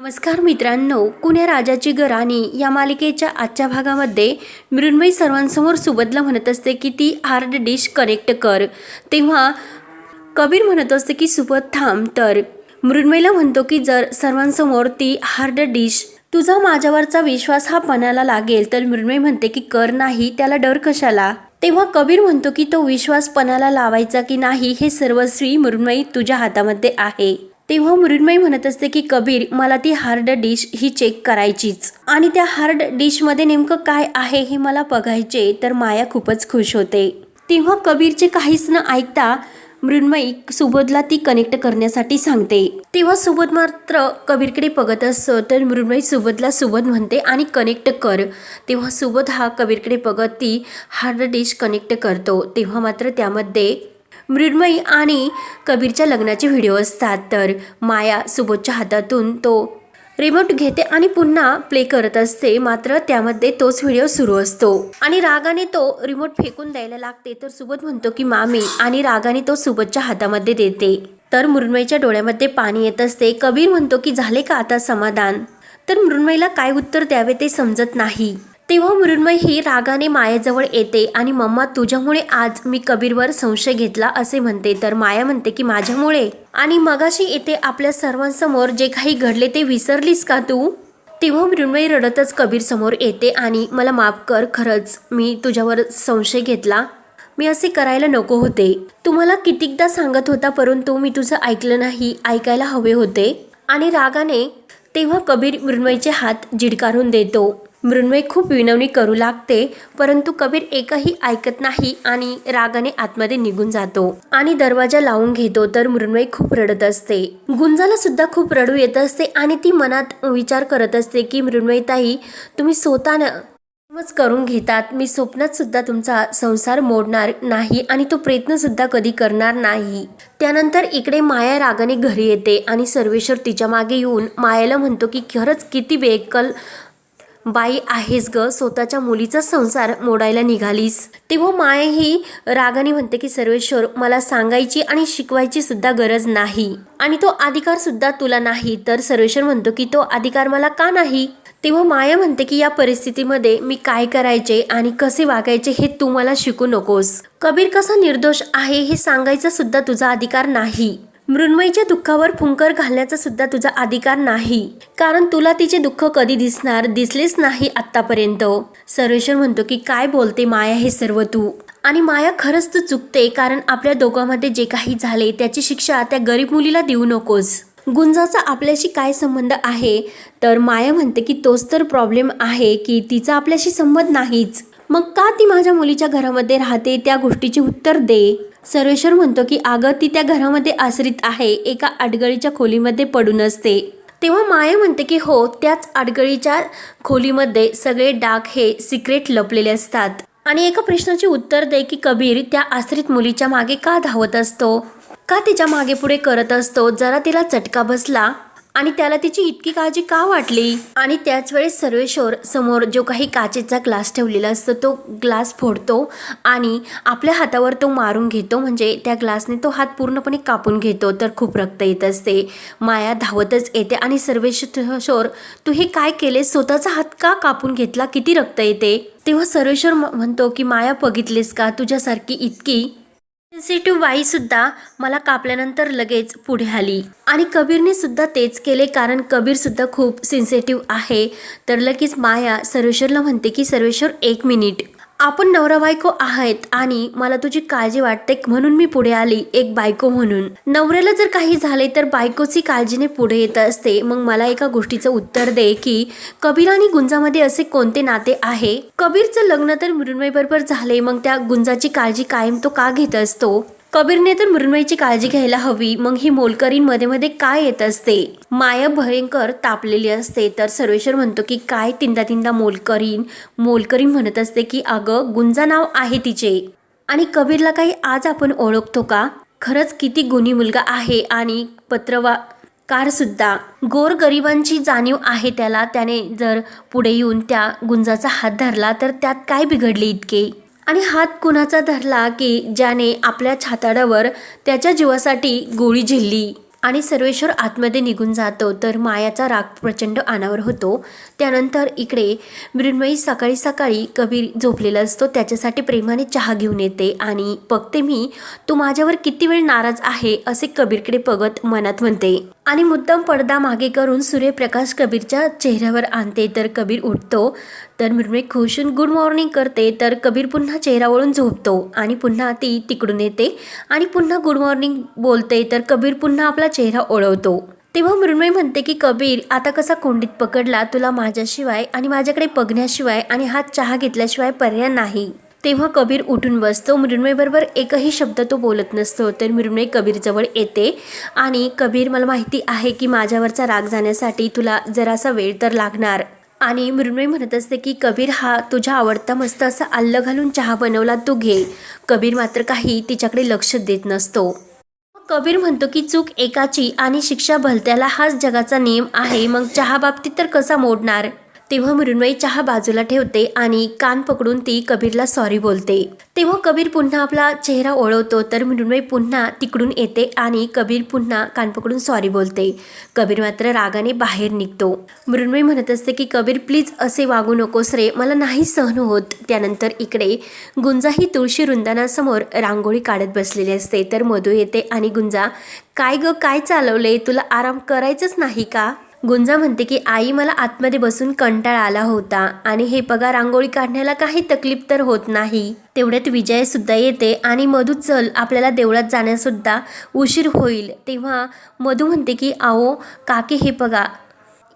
नमस्कार मित्रांनो कुण्या राजाची गराणी या मालिकेच्या आजच्या भागामध्ये मृण्मयी सर्वांसमोर सुबदला म्हणत असते की ती हार्ड डिश कनेक्ट कर. तेव्हा कबीर म्हणत असते की सुबत थांब तर मृण्मयीला म्हणतो की जर सर्वांसमोर ती हार्ड डिश तुझा माझ्यावरचा विश्वास हा पणाला लागेल तर मृण्मयी म्हणते की कर नाही त्याला डर कशाला? तेव्हा कबीर म्हणतो की तो विश्वास पणाला लावायचा की नाही हे सर्वस्वी मृण्मयी तुझ्या हातामध्ये आहे. तेव्हा मृण्मयी म्हणत असते की कबीर मला ती हार्ड डिश ही चेक करायचीच. आणि त्या हार्ड डिशमध्ये नेमकं काय आहे हे मला बघायचे तर माया खूपच खुश होते. तेव्हा कबीरचे काहीच न ऐकता मृण्मयी सुबोधला ती कनेक्ट करण्यासाठी सांगते. तेव्हा सुबोध मात्र कबीरकडे बघत असतो तर मृण्मयी सुबोधला सुबोध म्हणते आणि कनेक्ट कर. तेव्हा सुबोध हा कबीरकडे बघत ती हार्ड डिश कनेक्ट करतो. तेव्हा मात्र त्यामध्ये मृण्मयी आणि कबीरच्या लग्नाचे व्हिडिओ असतात. तर माया सुबोधच्या हातातून तो रिमोट घेते आणि पुन्हा प्ले करत असते. मात्र त्यामध्ये तोच व्हिडिओ सुरू असतो. आणि रागाने तो रिमोट फेकून द्यायला लागते. तर सुबोध म्हणतो की मामी आणि रागाने तो सुबोधच्या हातामध्ये देते. तर मृण्मयीच्या डोळ्यामध्ये पाणी येत असते. कबीर म्हणतो की झाले का आता समाधान? तर मृण्मयीला काय उत्तर द्यावे ते समजत नाही. तेव्हा मृण्मय ही रागाने मायाजवळ येते आणि मम्मा तुझ्यामुळे आज मी कबीरवर संशय घेतला असे म्हणते. तर माया म्हणते की माझ्यामुळे? आणि मगाशी येते आपल्या सर्वांसमोर जे काही घडले ते विसरलीस का तू? तेव्हा मृण्मयी रडतच कबीर समोर येते आणि मला माफ कर खरंच मी तुझ्यावर संशय घेतला. मी असे करायला नको होते. तुम्हाला कितीकदा सांगत होता परंतु मी तुझं ऐकलं नाही ऐकायला हवे होते. आणि रागाने तेव्हा कबीर मृण्मयीचे हात जिडकारून देतो. मृण्मयी खूप विनवणी करू लागते परंतु कबीर एकही ऐकत नाही आणि रागाने आतमध्ये निघून जातो. आणि दरवाजा लावून घेतो तर मृण्मयी खूप रडत असते. गुंजाला सुद्धा खूप रडू येत असते आणि ती मनात विचार करत असते की मृण्मयीताई तुम्ही स्वतःनं मच करून घेतात. मी स्वप्नात सुद्धा तुमचा संसार मोडणार नाही आणि तो प्रयत्न सुद्धा कधी करणार नाही. त्यानंतर इकडे माया रागाने घरी येते आणि सर्वेश्वर तिच्यामागे येऊन मायाला म्हणतो की खरंच किती बेकल बाई आहेस ग स्वतःच्या मुलीचा संसार मोडायला निघालीस. तेव्हा माया ही रागाने म्हणते की सर्वेश्वर मला सांगायची आणि शिकवायची सुद्धा गरज नाही. आणि तो अधिकार सुद्धा तुला नाही. तर सर्वेश्वर म्हणतो की तो अधिकार मला का नाही? तेव्हा माया म्हणते की या परिस्थितीमध्ये मी काय करायचे आणि कसे वागायचे हे तू मला शिकू नकोस. कबीर कसा निर्दोष आहे हे सांगायचा सुद्धा तुझा अधिकार नाही. मृण्मयीच्या दुःखावर फुंकर घालण्याचा सुद्धा तुझा अधिकार नाही. कारण तुला तिचे दुःख कधी दिसणार दिसलेच नाही आत्तापर्यंत. सर्वेश्वर म्हणतो की काय बोलते माया हे सर्व तू? आणि माया खरंच तू चुकते कारण आपल्या दोघांमध्ये जे काही झाले त्याची शिक्षा त्या गरीब मुलीला देऊ नकोस. गुंजाचा आपल्याशी काय संबंध आहे? तर माया म्हणते की तोच तर प्रॉब्लेम आहे की तिचा आपल्याशी संबंध नाहीच. मग का ती माझ्या मुलीच्या घरामध्ये राहते? त्या गोष्टीचे उत्तर दे. सर्वेश्वर म्हणतो की अगं ती त्या घरामध्ये आश्रित आहे एका अडगळीच्या खोलीमध्ये पडून असते. तेव्हा माया म्हणते की हो त्याच अडगळीच्या खोलीमध्ये सगळे डाग हे सिक्रेट लपलेले असतात. आणि एका प्रश्नाचे उत्तर दे की कबीर त्या आश्रित मुलीच्या मागे का धावत असतो? का तिच्यामागे पुढे करत असतो? जरा तिला चटका बसला. आणि त्याला तिची इतकी काळजी का वाटली? आणि त्याच वेळेस सर्वेश्वर समोर जो काही काचेचा ग्लास ठेवलेला असतो तो ग्लास फोडतो आणि आपल्या हातावर तो मारून घेतो. म्हणजे त्या ग्लासने तो हात पूर्णपणे कापून घेतो. तर खूप रक्त येत असते माया धावतच येते आणि सर्वेश्वर तू हे काय केले स्वतःचा हात का कापून घेतला? किती रक्त येते? तेव्हा सर्वेश्वर म्हणतो की माया बघितलीस का? तुझ्यासारखी इतकी सेन्सिटिव्ह बाई सुद्धा मला कापल्यानंतर लगेच पुढे आली. आणि कबीरने सुद्धा तेच केले कारण कबीर सुद्धा खूप सेन्सिटिव्ह आहे. तर लगेच माया सर्वेश्वरला म्हणते की सर्वेश्वर एक मिनिट आपण नवरा बायको आहेत आणि मला तुझी काळजी वाटते म्हणून मी पुढे आली एक बायको म्हणून. नवऱ्याला जर काही झाले तर बायकोची काळजीने पुढे येत असते. मग मला एका गोष्टीचं उत्तर दे की कबीर आणि गुंजामध्ये असे कोणते नाते आहे? कबीरचं लग्न तर मृण्मयी बरोबर झाले. मग त्या गुंजाची काळजी कायम तो का घेत असतो? कबीरने तर मृण्मयीची काळजी घ्यायला हवी. मग ही मोलकरीणमध्ये मध्ये काय येत असते? माया भयंकर तापलेली असते. तर सर्वेश्वर म्हणतो की काय तिंदा तिंदा मोलकरीण मोलकरीण म्हणत असते की अगं गुंजा नाव आहे तिचे. आणि कबीरला काही आज आपण ओळखतो का? खरंच किती गुणी मुलगा आहे आणि पत्रवा कार सुद्धा. गोर गरिबांची जाणीव आहे त्याला. त्याने जर पुढे येऊन त्या गुंजाचा हात धरला तर त्यात काय बिघडले इतके? आणि हात कुणाचा धरला की ज्याने आपल्या छाताडावर त्याच्या जीवासाठी गोळी झेलली आणि सर्वेश्वर आतमध्ये निघून जातो तर मायाचा राग प्रचंड अनावर होतो. त्यानंतर इकडे मृण्मयी सकाळी सकाळी कबीर झोपलेला असतो त्याच्यासाठी प्रेमाने चहा घेऊन येते आणि बघते मी तू माझ्यावर किती वेळ नाराज आहे? असे कबीरकडे बघत मनात म्हणते. आणि मुद्दाम पडदा मागे करून सूर्यप्रकाश कबीरच्या चेहऱ्यावर आणते तर कबीर उठतो. तर मृण्मयी खुशून गुड मॉर्निंग करते तर कबीर पुन्हा चेहरा वळून झोपतो आणि पुन्हा ती तिकडून येते आणि पुन्हा गुड मॉर्निंग बोलते तर कबीर पुन्हा आपला चेहरा ओळवतो. तेव्हा मृण्मयी म्हणते की कबीर आता कसा कोंडीत पकडला तुला माझ्याशिवाय आणि माझ्याकडे बघण्याशिवाय आणि हा चहा घेतल्याशिवाय पर्याय नाही. तेव्हा कबीर उठून बसतो. मृण्मयबरोबर एकही शब्द तो बोलत नसतो. तर मृण्मय कबीरजवळ येते आणि कबीर मला माहिती आहे की माझ्यावरचा राग जाण्यासाठी तुला जरासा वेळ तर लागणार. आणि मृण्मयी म्हणत असते की कबीर हा तुझ्या आवडता मस्त असा अल्ल घालून चहा बनवला तू घे कबीर मात्र काही तिच्याकडे लक्ष देत नसतो. कबीर म्हणतो की चूक एकाची आणि शिक्षा भलत्याला हाच जगाचा नियम आहे मग चहा बाबतीत तर कसा मोडणार? तेव्हा मृण्मयी चहा बाजूला ठेवते आणि कान पकडून ती कबीरला सॉरी बोलते. तेव्हा कबीर पुन्हा आपला चेहरा ओळवतो तर मृण्मयी पुन्हा तिकडून येते आणि कबीर पुन्हा कान पकडून सॉरी बोलते. कबीर मात्र रागाने बाहेर निघतो. मृण्मयी म्हणत असते की कबीर प्लीज असे वागू नकोस रे मला नाही सहन होत. त्यानंतर इकडे गुंजा ही तुळशी वृंदानासमोर रांगोळी काढत बसलेली असते. तर मधू येते आणि गुंजा काय ग काय चालवले तुला आराम करायचंच नाही का? गुंजा म्हणते की आई मला आतमध्ये बसून कंटाळा आला होता आणि हे पगा रांगोळी काढण्याला काही तकलीफ तर होत नाही. तेवढ्यात विजय सुद्धा येते आणि मधू चल आपल्याला देवळात जाण्यासुद्धा उशीर होईल. तेव्हा मधू म्हणते की आओ काकी हे बघा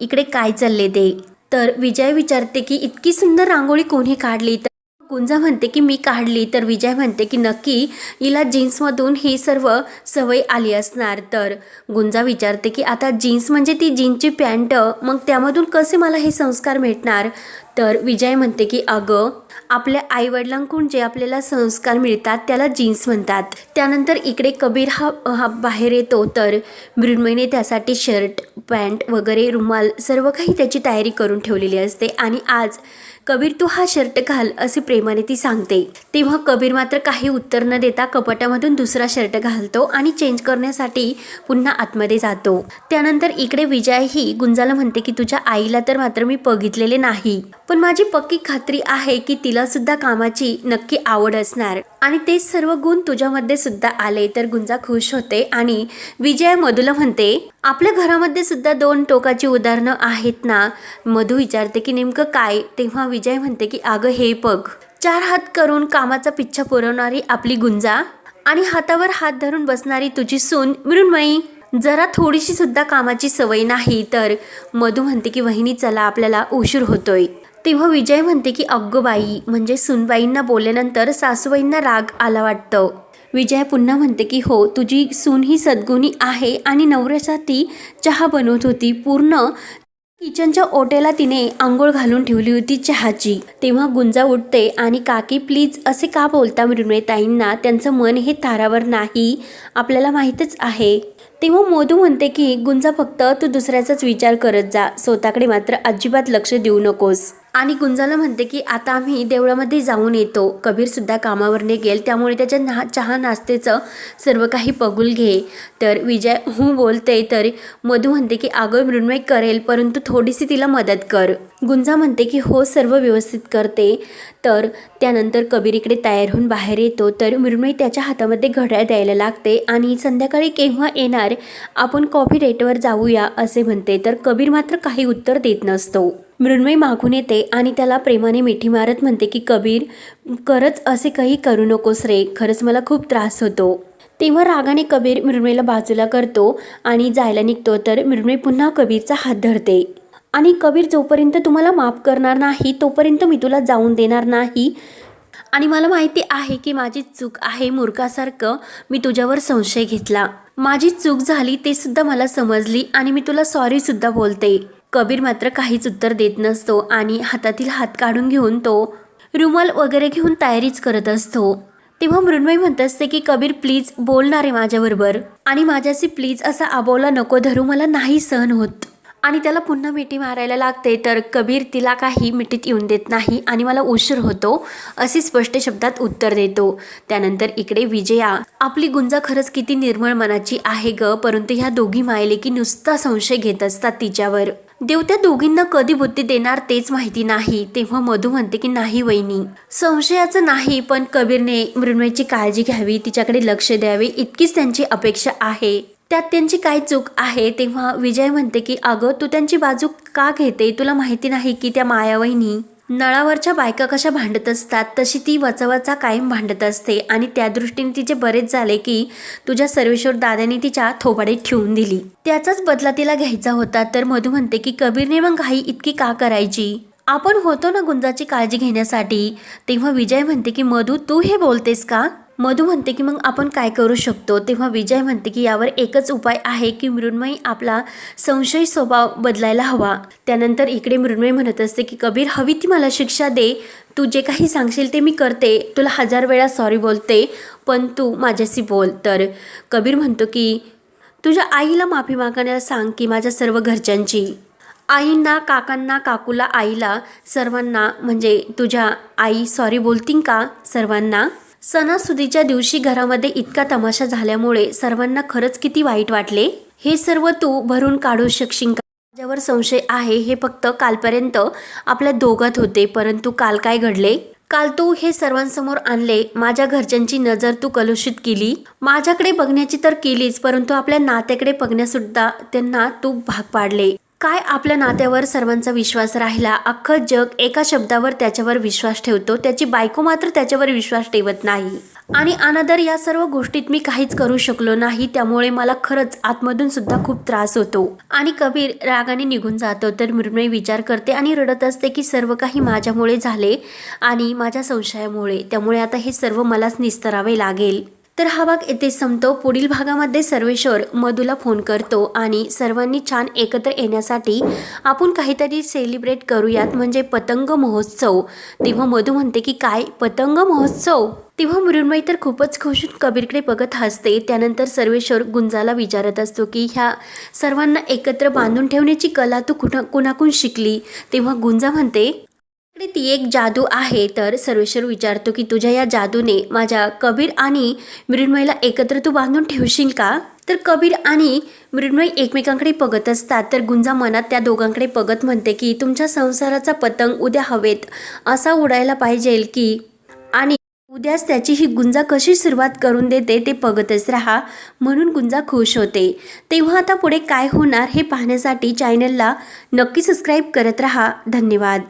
इकडे काय चालले ते? तर विजय विचारते की इतकी सुंदर रांगोळी कोणी काढली तर गुंजा म्हणते की मी काढली तर विजय म्हणते की नक्की हिला जीन्समधून ही सर्व सवय आली असणार. तर गुंजा विचारते की आता जीन्स म्हणजे ती जीन्सची पॅन्ट मग त्यामधून कसे मला हे संस्कार भेटणार तर विजय म्हणते की अगं आपल्या आईवडिलांकडून जे आपल्याला संस्कार मिळतात त्याला जीन्स म्हणतात. त्यानंतर इकडे कबीर हा हा बाहेर येतो. तर मृण्मयीने त्यासाठी शर्ट पॅन्ट वगैरे रुमाल सर्व काही त्याची तयारी करून ठेवलेली असते. आणि आज कबीर तू हा शर्ट घाल असे प्रेमाने ती सांगते. तेव्हा कबीर मात्र काही उत्तर न देता कपाटामधून दुसरा शर्ट घालतो आणि चेंज करण्यासाठी पुन्हा आतमध्ये जातो. त्यानंतर इकडे विजय ही गुंजाला म्हणते की तुझ्या आईला तर मात्र मी बघितलेले नाही. पण माझी पक्की खात्री आहे की तिला सुद्धा कामाची नक्की आवड असणार. आणि ते सर्व गुण तुझ्यामध्ये सुद्धा आले तर गुंजा खुश होते. आणि विजय मधूला म्हणते आपल्या घरामध्ये सुद्धा दोन टोकाची उदाहरणं आहेत ना? मधू विचारते की नेमकं काय? तेव्हा विजय म्हणते की अगं हे पग चार हात करून कामाचा पिच्छा पुरवणारी आपली गुंजा आणि हातावर हात धरून बसणारी तुझी सून मृण्मयी जरा थोडीशी सुद्धा कामाची सवय नाही तर. मधू म्हणते की वहिनी चला आपल्याला उशीर होतोय. तेव्हा विजय म्हणते की अग्गोबाई म्हणजे सुनबाईंना बोलल्यानंतर सासूबाईंना राग आला वाटतं. विजय पुन्हा म्हणते की हो तुझी सून ही सद्गुणी आहे आणि नवऱ्यासाठी चहा बनवत होती. पूर्ण किचनच्या ओटेला तिने आंघोळ घालून ठेवली होती चहाची. तेव्हा गुंजा उठते आणि काकी प्लीज असे का बोलता मृण्मयताईंना त्यांचं मन हे तारावर नाही. आपल्याला माहीतच आहे. तेव्हा मोदू म्हणते की गुंजा फक्त तू दुसऱ्याचाच विचार करत जा. स्वतःकडे मात्र अजिबात लक्ष देऊ नकोस. आणि गुंजाला म्हणते की आता आम्ही देवळामध्ये जाऊन येतो. कबीरसुद्धा कामावरने कामावर निघेल त्यामुळे त्याच्या ना चहा नाश्तेचं सर्व काही बघूल घे. तर विजय हू बोलते. तर मधू म्हणते की अगं मृण्मय करेल परंतु थोडीशी तिला मदत कर. गुंजा म्हणते की हो सर्व व्यवस्थित करते. तर त्यानंतर कबीर इकडे तयार होऊन बाहेर येतो. तर मृण्मयी त्याच्या हातामध्ये घड्याळ द्यायला लागते आणि संध्याकाळी केव्हा येणार आपण कॉफी डेटवर जाऊया असे म्हणते. तर कबीर मात्र काही उत्तर देत नसतो. मृण्मयी मागून येते आणि त्याला प्रेमाने मिठी मारत म्हणते की कबीर खरंच असे काही करू नकोस रे खरंच मला खूप त्रास होतो. तेव्हा रागाने कबीर मृण्मयीला बाजूला करतो आणि जायला निघतो तर मृण्मयी पुन्हा कबीरचा हात धरते. आणि कबीर जोपर्यंत तुम्हाला माफ करणार नाही तोपर्यंत मी तुला जाऊन देणार नाही. आणि मला माहिती आहे की माझी चूक आहे मूर्खासारखं मी तुझ्यावर संशय घेतला. माझी चूक झाली ते सुद्धा मला समजली आणि मी तुला सॉरी सुद्धा बोलते. कबीर मात्र काहीच उत्तर देत नसतो आणि हातातील हात काढून घेऊन तो रुमाल वगैरे घेऊन तयारीच करत असतो. तेव्हा मृण्मयी म्हणत असते की कबीर प्लीज बोलणार आहे माझ्याबरोबर. आणि माझ्याशी प्लीज असा आबोला नको धरू मला नाही सहन होत. आणि त्याला पुन्हा मिठी मारायला लागते तर कबीर तिला काही मिठीत येऊन देत नाही आणि मला उशीर होतो असे स्पष्ट शब्दात उत्तर देतो. त्यानंतर इकडे विजया आपली गुंजा खरंच किती निर्मळ मनाची आहे ग परंतु ह्या दोघी मायले की नुसता संशय घेत असतात तिच्यावर. देव त्या दोघींना कधी बुद्धी देणार तेच माहिती नाही. तेव्हा मधू म्हणते की नाही वहिनी संशयाचं नाही पण कबीरने मृण्मयची काळजी घ्यावी तिच्याकडे लक्ष द्यावे इतकीच त्यांची अपेक्षा आहे. त्यात त्यांची काय चूक आहे? तेव्हा विजय म्हणते की अगं तू त्यांची बाजू का घेते? तुला माहिती नाही की त्या मायावहिनी नळावरच्या बायका कशा भांडत असतात तशी ती वचावचा कायम भांडत असते आणि त्या दृष्टीने तिचे बरेच झाले की तुझ्या सर्वेश्वर दादाने तिच्या थोबाडे ठेवून दिली. त्याचाच बदला तिला घ्यायचा होता तर मधू म्हणते की कबीरने मग घाई इतकी का करायची? आपण होतो ना गुंजाची काळजी घेण्यासाठी. तेव्हा विजय म्हणते की मधू तू हे बोलतेस का? मधू म्हणते की मग आपण काय करू शकतो? तेव्हा विजय म्हणते की यावर एकच उपाय आहे की मृण्मयी आपला संशय स्वभाव बदलायला हवा. त्यानंतर इकडे मृण्मयी म्हणत असते की कबीर हवी ती मला शिक्षा दे. तू जे काही सांगशील ते मी करते. तुला हजार वेळा सॉरी बोलते पण तू माझ्याशी बोल. तर कबीर म्हणतो की तुझ्या आईला माफी मागण्याला सांग की माझ्या सर्व घरच्यांची. आईंना काकांना काकूला आईला सर्वांना म्हणजे तुझ्या आई सॉरी बोलतील का सर्वांना? सणासुदीच्या दिवशी घरामध्ये इतका तमाशा झाल्यामुळे सर्वांना खरंच किती वाईट वाटले? हे सर्व तू भरून काढू शकशील का? माझ्यावर संशय आहे हे फक्त कालपर्यंत आपल्या दोघात होते परंतु काल काय घडले? काल तू हे सर्वांसमोर आणले माझ्या घरच्यांची नजर तू कलुषित केली. माझ्याकडे बघण्याची तर केलीच परंतु आपल्या नात्याकडे बघण्यासुद्धा त्यांना तू भाग पाडले. काय आपल्या नात्यावर सर्वांचा विश्वास राहिला? अख्खं जग एका शब्दावर त्याच्यावर विश्वास ठेवतो त्याची बायको मात्र त्याच्यावर विश्वास ठेवत नाही. आणि अनादर या सर्व गोष्टीत मी काहीच करू शकलो नाही त्यामुळे मला खरंच आतमधून सुद्धा खूप त्रास होतो. आणि कबीर रागाने निघून जातो तर मृण्मय विचार करते आणि रडत असते की सर्व काही माझ्यामुळे झाले आणि माझ्या संशयामुळे. त्यामुळे आता हे सर्व मलाच निस्तरावे लागेल. तर हा भाग येथे संपतो. पुढील भागामध्ये सर्वेश्वर मधूला फोन करतो आणि सर्वांनी छान एकत्र येण्यासाठी आपण काहीतरी सेलिब्रेट करूयात. म्हणजे पतंग महोत्सव. तेव्हा मधू म्हणते की काय? पतंग महोत्सव? तेव्हा मृण्मयी तर खूपच खुश कबीरकडे बघत हसते. त्यानंतर सर्वेश्वर गुंजाला विचारत असतो की ह्या सर्वांना एकत्र बांधून ठेवण्याची कला तू कुठं कुणाकून शिकली? तेव्हा गुंजा म्हणते इकडे ती एक जादू आहे तर सर्वेश्वर विचारतो की तुझ्या या जादूने माझ्या कबीर आणि मृण्मयीला एकत्र तू बांधून ठेवशील का? तर कबीर आणि मृण्मयी एकमेकांकडे बघत असतात तर गुंजा मनात त्या दोघांकडे बघत म्हणते की तुमच्या संसाराचा पतंग उद्या हवेत असा उडायला पाहिजे की आणि उद्याच त्याची ही गुंजा कशी सुरुवात करून देते ते बघतच राहा म्हणून गुंजा खुश होते. तेव्हा आता पुढे काय होणार हे पाहण्यासाठी चॅनलला नक्की सबस्क्राईब करत राहा. धन्यवाद.